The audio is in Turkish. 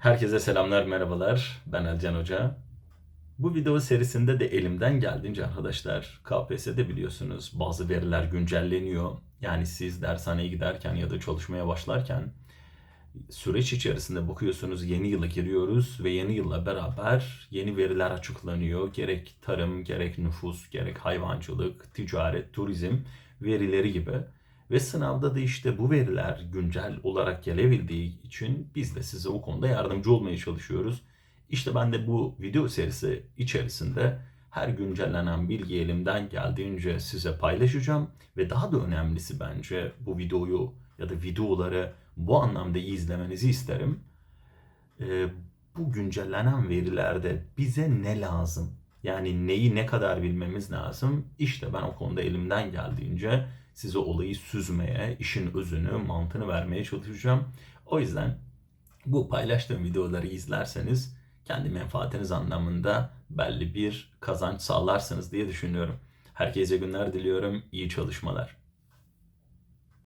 Herkese selamlar, merhabalar. Ben Ercan Hoca. Bu video serisinde de elimden geldiğince arkadaşlar KPSS'de biliyorsunuz bazı veriler güncelleniyor. Yani siz dershaneye giderken ya da çalışmaya başlarken süreç içerisinde bakıyorsunuz yeni yıla giriyoruz ve yeni yılla beraber yeni veriler açıklanıyor. Gerek tarım, gerek nüfus, gerek hayvancılık, ticaret, turizm verileri gibi. Ve sınavda da işte bu veriler güncel olarak gelebildiği için biz de size o konuda yardımcı olmaya çalışıyoruz. İşte ben de bu video serisi içerisinde her güncellenen bilgi elimden geldiğince size paylaşacağım ve daha da önemlisi bence bu videoyu ya da videoları bu anlamda izlemenizi isterim. Ee, bu güncellenen verilerde bize ne lazım? Yani neyi ne kadar bilmemiz lazım? İşte ben o konuda elimden geldiğince size olayı süzmeye, işin özünü, mantığını vermeye çalışacağım. O yüzden bu paylaştığım videoları izlerseniz kendi menfaatiniz anlamında belli bir kazanç sağlarsınız diye düşünüyorum. Herkese günler diliyorum, iyi çalışmalar.